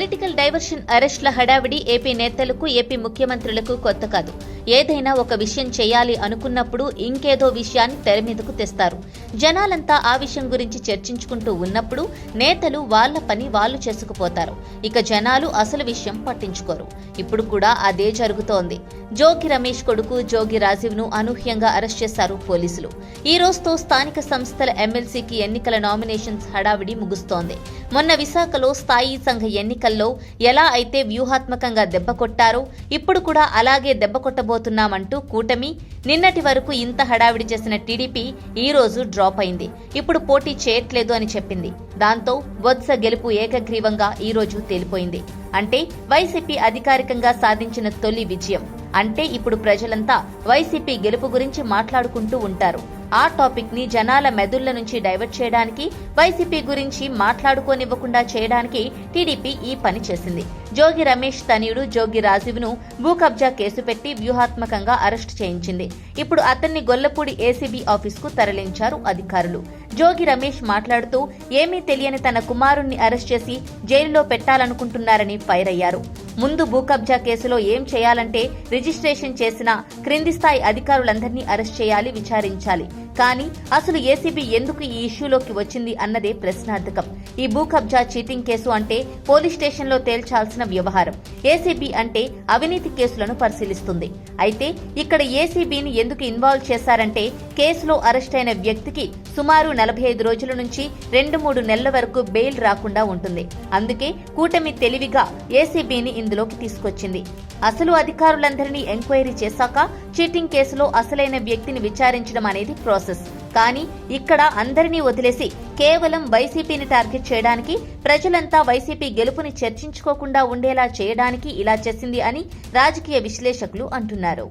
Political diversion అరెస్ట్ల హడావిడి AP నేతలకు AP ముఖ్యమంత్రులకు కొత్త కాదు ఏదైనా ఒక విషయం చేయాలి అనుకున్నప్పుడు ఇంకేదో విషయాన్ని తెర మీదకు తెస్తారు. జనాలంతా ఆ విషయం గురించి చర్చించుకుంటూ ఉన్నప్పుడు నేతలు వాళ్ళ పని వాళ్ళు చేసుకుపోతారు. ఇక జనాలు అసలు విషయం పట్టించుకోరు. ఇప్పుడు కూడా అదే జరుగుతోంది. జోగి రమేష్ కొడుకు జోగి రాజీవ్ను అనూహ్యంగా అరెస్ట్ చేశారు పోలీసులు. ఈ రోజుతో స్థానిక సంస్థల ఎమ్మెల్సీకి ఎన్నికల నామినేషన్స్ హడావిడి ముగుస్తోంది. మొన్న విశాఖలో స్థాయి సంఘ ఎన్నికల్లో ఎలా అయితే వ్యూహాత్మకంగా దెబ్బ కొట్టారో ఇప్పుడు కూడా అలాగే దెబ్బ కొట్టబోతున్నామంటూ కూటమి నిన్నటి వరకు ఇంత హడావిడి చేసిన టీడీపీ ఈ రోజు డ్రాప్ అయింది. ఇప్పుడు పోటీ చేయట్లేదు అని చెప్పింది. దాంతో వత్స గెలుపు ఏకగ్రీవంగా ఈ రోజు తేలిపోయింది. అంటే వైసీపీ అధికారికంగా సాధించిన తొలి విజయం. అంటే ఇప్పుడు ప్రజలంతా వైసీపీ గెలుపు గురించి మాట్లాడుకుంటూ ఉంటారు. ఆ టాపిక్ని జనాల మెదుళ్ళ నుంచి డైవర్ట్ చేయడానికి వైసీపీ గురించి మాట్లాడుకోనివ్వకుండా చేయడానికి టీడీపీ ఈ పని చేసింది. జోగి రమేష్ తనయుడు జోగి రాజీవ్ను భూ కబ్జా కేసు పెట్టి వ్యూహాత్మకంగా అరెస్టు చేయించింది. ఇప్పుడు అతన్ని గొల్లపూడి ఏసీబీ ఆఫీస్కు తరలించారు అధికారులు. జోగి రమేష్ మాట్లాడుతూ ఏమీ తెలియని తన కుమారుణ్ణి అరెస్ట్ చేసి జైలులో పెట్టాలనుకుంటున్నారని ఫైర్ అయ్యారు ముందు భూ కబ్జా కేసులో ఏం చేయాలంటే రిజిస్ట్రేషన్ చేసిన క్రింది స్థాయి అధికారులందరినీ అరెస్ట్ చేయాలి విచారించాలి. కానీ అసలు ఏసీబీ ఎందుకు ఈ ఇష్యూలోకి వచ్చింది అన్నదే ప్రశ్నార్థకం. ఈ భూ కబ్జా చీటింగ్ కేసు అంటే పోలీస్ స్టేషన్లో తేల్చాల్సిన వ్యవహారం. ఏసీబీ అంటే అవినీతి కేసులను పరిశీలిస్తుంది. అయితే ఇక్కడ ఏసీబీని ఎందుకు ఇన్వాల్వ్ చేశారంటే కేసులో అరెస్ట్ అయిన వ్యక్తికి సుమారు నలభై ఐదు రోజుల నుంచి రెండు మూడు నెలల వరకు బెయిల్ రాకుండా ఉంటుంది. అందుకే కూటమి తెలివిగా ఏసీబీని ఇందులోకి తీసుకొచ్చింది. అసలు అధికారులందరినీ ఎంక్వైరీ చేశాక చీటింగ్ కేసులో అసలైన వ్యక్తిని విచారించడం అనేది ప్రాసెస్. కానీ ఇక్కడ అందరినీ వదిలేసి కేవలం వైసీపీని టార్గెట్ చేయడానికి ప్రజలంతా వైసీపీ గెలుపుని చర్చించుకోకుండా ఉండేలా చేయడానికి ఇలా చేసింది అని రాజకీయ విశ్లేషకులు అంటున్నారు.